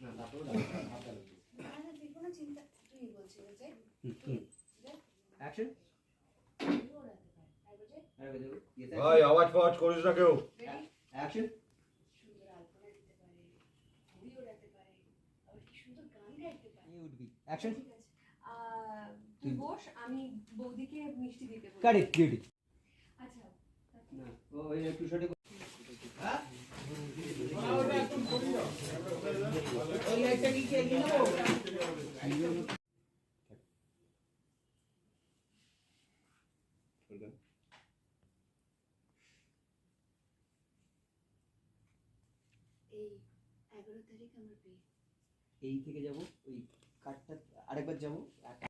না তারপরে চিন্তা তুই বলছিস যে ভাই আওয়াজ ফাওয়াজ করিস না কেউ। তুই বস আমি বৌদিকে মিষ্টি দিতে আচ্ছা। না, ও একটু শর্টে এই থেকে যাব ওই কাঠটা আরেকবার যাব